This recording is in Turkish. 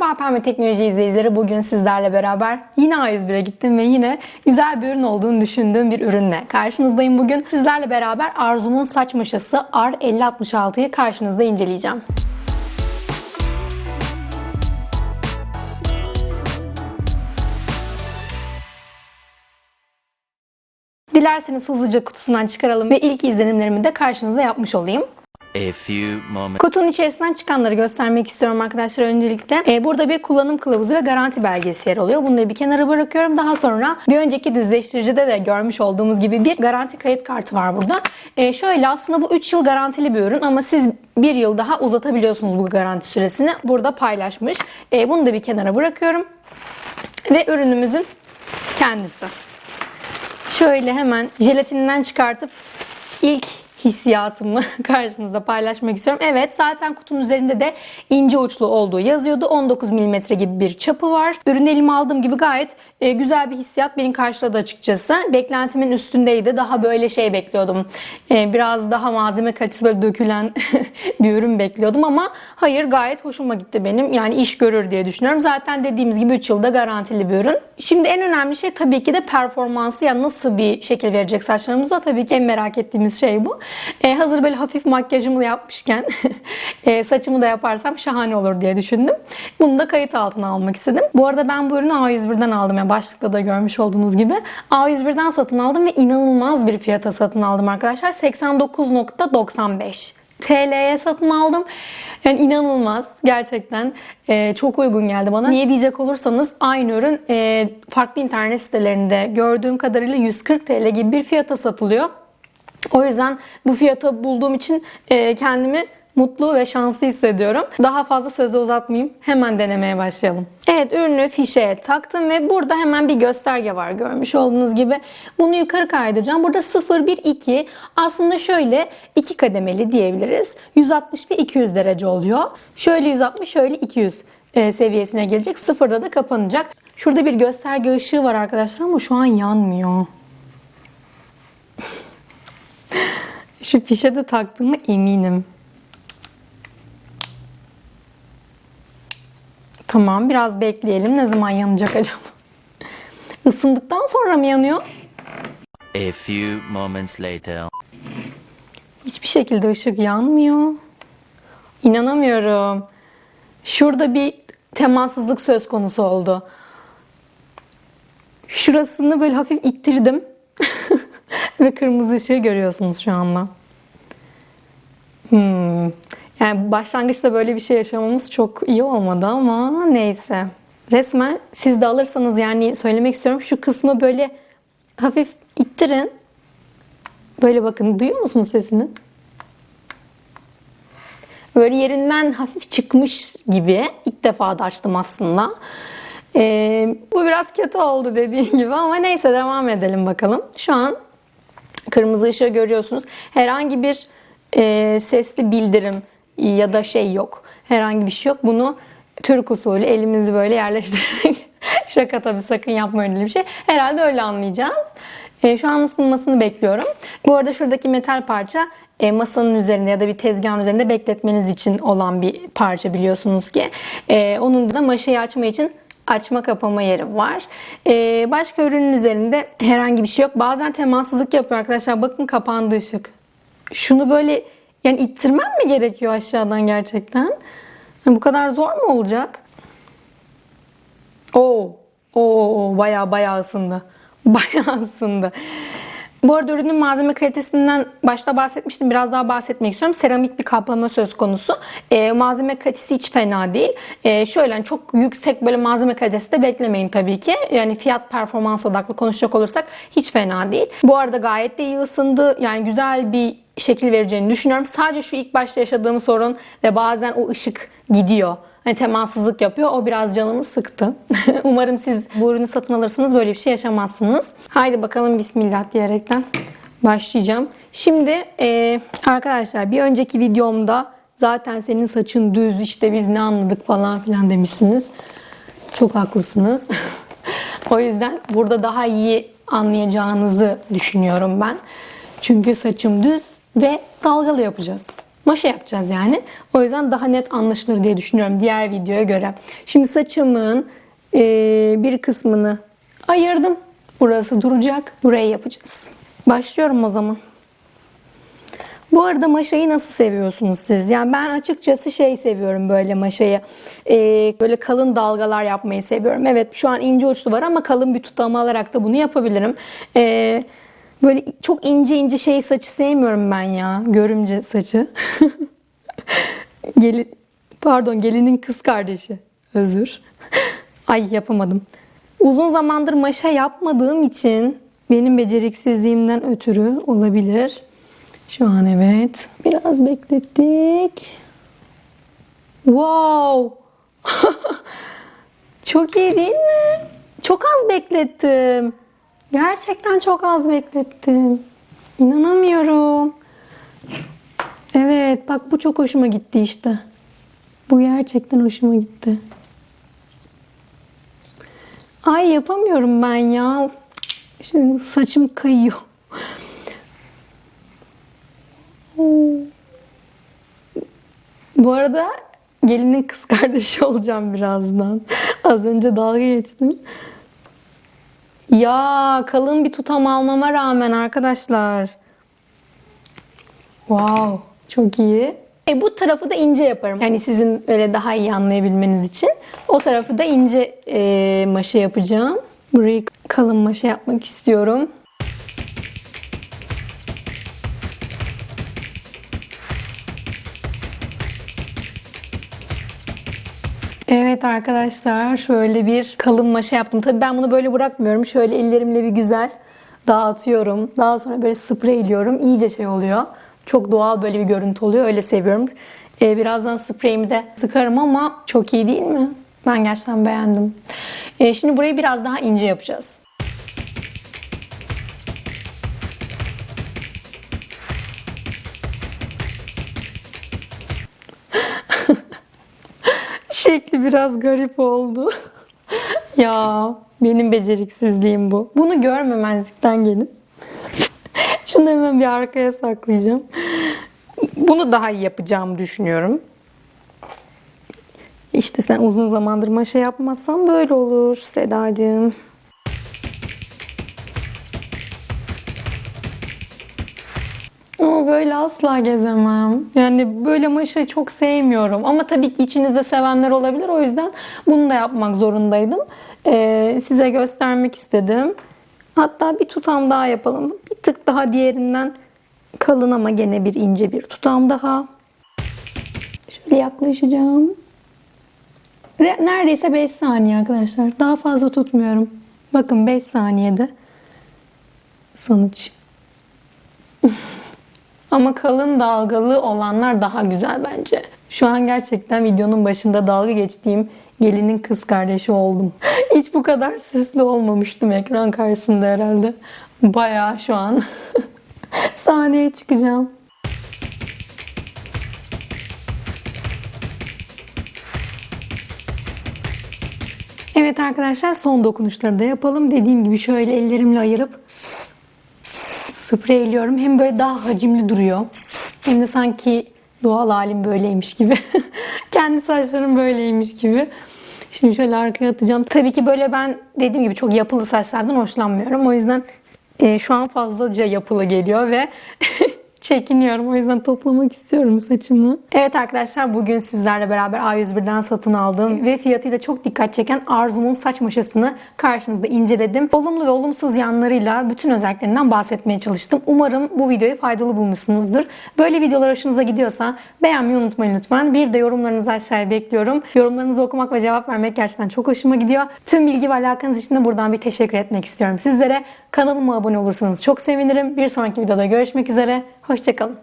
Merhaba Pembe Teknoloji izleyicileri. Bugün sizlerle beraber yine A101'e gittim ve yine güzel bir ürün olduğunu düşündüğüm bir ürünle karşınızdayım bugün. Sizlerle beraber Arzu'nun saç maşası R5066'yı karşınızda inceleyeceğim. Dilerseniz hızlıca kutusundan çıkaralım ve ilk izlenimlerimi de karşınızda yapmış olayım. A few moments. Kutunun içerisinden çıkanları göstermek istiyorum arkadaşlar öncelikle. Ee, burada bir kullanım kılavuzu ve garanti belgesi yer alıyor. Bunları bir kenara bırakıyorum. Daha sonra bir önceki düzleştiricide de görmüş olduğumuz gibi bir garanti kayıt kartı var burada. Ee, şöyle aslında bu 3 yıl garantili bir ürün ama siz bir yıl daha uzatabiliyorsunuz bu garanti süresini. Burada paylaşmış. Ee, bunu da bir kenara bırakıyorum. Ve ürünümüzün kendisi. Şöyle hemen jelatininden çıkartıp ilk hissiyatımı karşınızda paylaşmak istiyorum. Evet zaten kutunun üzerinde de ince uçlu olduğu yazıyordu. 19 mm gibi bir çapı var. Ürünü elime aldığım gibi gayet e, güzel bir hissiyat beni karşıladı açıkçası. Beklentimin üstündeydi. Daha böyle şey bekliyordum. E, biraz daha malzeme kalitesi böyle dökülen bir ürün bekliyordum ama hayır gayet hoşuma gitti benim. Yani iş görür diye düşünüyorum. Zaten dediğimiz gibi 3 yılda garantili bir ürün. Şimdi en önemli şey tabii ki de performansı. Yani nasıl bir şekil verecek saçlarımıza tabii ki en merak ettiğimiz şey bu. E, hazır böyle hafif makyajımı yapmışken saçımı da yaparsam şahane olur diye düşündüm. Bunu da kayıt altına almak istedim. Bu arada ben bu ürünü A101'den aldım. Yani başlıkta da görmüş olduğunuz gibi. A101'den satın aldım ve inanılmaz bir fiyata satın aldım arkadaşlar. 89.95. TL'ye satın aldım. Yani inanılmaz. Gerçekten e, çok uygun geldi bana. Niye diyecek olursanız aynı ürün e, farklı internet sitelerinde gördüğüm kadarıyla 140 TL gibi bir fiyata satılıyor. O yüzden bu fiyata bulduğum için e, kendimi mutlu ve şanslı hissediyorum. Daha fazla sözü uzatmayayım. Hemen denemeye başlayalım. Evet ürünü fişeye taktım ve burada hemen bir gösterge var görmüş olduğunuz gibi. Bunu yukarı kaydıracağım. Burada 0, 1, 2 aslında şöyle iki kademeli diyebiliriz. 160 ve 200 derece oluyor. Şöyle 160, şöyle 200 e, seviyesine gelecek. Sıfırda da kapanacak. Şurada bir gösterge ışığı var arkadaşlar ama şu an yanmıyor. Şu fişe de taktığıma eminim. Tamam biraz bekleyelim. Ne zaman yanacak acaba? Isındıktan sonra mı yanıyor? A few moments later. Hiçbir şekilde ışık yanmıyor. İnanamıyorum. Şurada bir temassızlık söz konusu oldu. Şurasını böyle hafif ittirdim. Ve kırmızı ışığı görüyorsunuz şu anda. Hmm. Yani başlangıçta böyle bir şey yaşamamız çok iyi olmadı ama neyse. Resmen siz de alırsanız yani söylemek istiyorum şu kısmı böyle hafif ittirin. Böyle bakın duyuyor musunuz sesini? Böyle yerinden hafif çıkmış gibi. İlk defa da açtım aslında. Ee, bu biraz kötü oldu dediğim gibi ama neyse devam edelim bakalım. Şu an kırmızı ışığı görüyorsunuz. Herhangi bir e, sesli bildirim ya da şey yok. Herhangi bir şey yok. Bunu Türk usulü elimizi böyle yerleştirerek şaka tabii sakın yapmayın öyle bir şey. Herhalde öyle anlayacağız. E, şu an ısınmasını bekliyorum. Bu arada şuradaki metal parça e, masanın üzerinde ya da bir tezgahın üzerinde bekletmeniz için olan bir parça biliyorsunuz ki. E, onun da maşayı açma için açma kapama yeri var. E, başka ürünün üzerinde herhangi bir şey yok. Bazen temassızlık yapıyor arkadaşlar. Bakın kapandı ışık. Şunu böyle yani ittirmem mi gerekiyor aşağıdan gerçekten? Yani bu kadar zor mu olacak? Oo, oo, bayağı bayağı ısındı. Bayağı ısındı. Bu arada ürünün malzeme kalitesinden başta bahsetmiştim. Biraz daha bahsetmek istiyorum. Seramik bir kaplama söz konusu. E, malzeme kalitesi hiç fena değil. E, şöyle çok yüksek böyle malzeme kalitesi de beklemeyin tabii ki. Yani fiyat performans odaklı konuşacak olursak hiç fena değil. Bu arada gayet de iyi ısındı. Yani güzel bir şekil vereceğini düşünüyorum. Sadece şu ilk başta yaşadığım sorun ve bazen o ışık gidiyor. Hani temassızlık yapıyor. O biraz canımı sıktı. Umarım siz bu ürünü satın alırsınız böyle bir şey yaşamazsınız. Haydi bakalım bismillah diyerekten başlayacağım. Şimdi e, arkadaşlar bir önceki videomda zaten senin saçın düz işte biz ne anladık falan filan demişsiniz. Çok haklısınız. o yüzden burada daha iyi anlayacağınızı düşünüyorum ben. Çünkü saçım düz ve dalgalı yapacağız. maşa yapacağız yani. O yüzden daha net anlaşılır diye düşünüyorum diğer videoya göre. Şimdi saçımın eee, bir kısmını ayırdım. Burası duracak. Burayı yapacağız. Başlıyorum o zaman. Bu arada maşayı nasıl seviyorsunuz siz? Yani ben açıkçası şey seviyorum böyle maşayı. Ee, böyle kalın dalgalar yapmayı seviyorum. Evet şu an ince uçlu var ama kalın bir tutam alarak da bunu yapabilirim. Ee, böyle çok ince ince şey saçı sevmiyorum ben ya. Görümce saçı. Gelin, pardon gelinin kız kardeşi. Özür. Ay yapamadım. Uzun zamandır maşa yapmadığım için benim beceriksizliğimden ötürü olabilir. Şu an evet. Biraz beklettik. Wow. çok iyi değil mi? Çok az beklettim. Gerçekten çok az beklettim. İnanamıyorum. Evet bak bu çok hoşuma gitti işte. Bu gerçekten hoşuma gitti. Ay yapamıyorum ben ya. Şimdi saçım kayıyor. Bu arada gelinin kız kardeşi olacağım birazdan. Az önce dalga geçtim. Ya kalın bir tutam almama rağmen arkadaşlar. Wow, çok iyi. E bu tarafı da ince yaparım. Yani sizin öyle daha iyi anlayabilmeniz için. O tarafı da ince e, maşa yapacağım. Burayı kalın maşa yapmak istiyorum. Evet arkadaşlar şöyle bir kalın maşa yaptım. Tabii ben bunu böyle bırakmıyorum. Şöyle ellerimle bir güzel dağıtıyorum. Daha sonra böyle spreyliyorum. İyice şey oluyor. Çok doğal böyle bir görüntü oluyor. Öyle seviyorum. Ee, birazdan spreyimi de sıkarım ama çok iyi değil mi? Ben gerçekten beğendim. Ee, şimdi burayı biraz daha ince yapacağız. Şekli biraz garip oldu. ya benim beceriksizliğim bu. Bunu görmemezlikten gelin. Şunu hemen bir arkaya saklayacağım. Bunu daha iyi yapacağımı düşünüyorum. İşte sen uzun zamandır maşa yapmazsan böyle olur Sedacığım. Böyle asla gezemem. Yani böyle maşayı çok sevmiyorum. Ama tabii ki içinizde sevenler olabilir. O yüzden bunu da yapmak zorundaydım. Ee, size göstermek istedim. Hatta bir tutam daha yapalım. Bir tık daha diğerinden kalın ama gene bir ince bir tutam daha. Şöyle yaklaşacağım. Re- Neredeyse 5 saniye arkadaşlar. Daha fazla tutmuyorum. Bakın 5 saniyede sonuç. Ama kalın dalgalı olanlar daha güzel bence. Şu an gerçekten videonun başında dalga geçtiğim gelinin kız kardeşi oldum. Hiç bu kadar süslü olmamıştım ekran karşısında herhalde. Bayağı şu an sahneye çıkacağım. Evet arkadaşlar son dokunuşları da yapalım. Dediğim gibi şöyle ellerimle ayırıp spreyliyorum. Hem böyle daha hacimli duruyor. Hem de sanki doğal halim böyleymiş gibi. Kendi saçlarım böyleymiş gibi. Şimdi şöyle arkaya atacağım. Tabii ki böyle ben dediğim gibi çok yapılı saçlardan hoşlanmıyorum. O yüzden e, şu an fazlaca yapılı geliyor ve çekiniyorum. O yüzden toplamak istiyorum saçımı. Evet arkadaşlar bugün sizlerle beraber A101'den satın aldığım ve fiyatıyla çok dikkat çeken Arzu'nun saç maşasını karşınızda inceledim. Olumlu ve olumsuz yanlarıyla bütün özelliklerinden bahsetmeye çalıştım. Umarım bu videoyu faydalı bulmuşsunuzdur. Böyle videolar hoşunuza gidiyorsa beğenmeyi unutmayın lütfen. Bir de yorumlarınızı aşağıya bekliyorum. Yorumlarınızı okumak ve cevap vermek gerçekten çok hoşuma gidiyor. Tüm bilgi ve alakanız için de buradan bir teşekkür etmek istiyorum sizlere. Kanalıma abone olursanız çok sevinirim. Bir sonraki videoda görüşmek üzere. Hoşçakalın.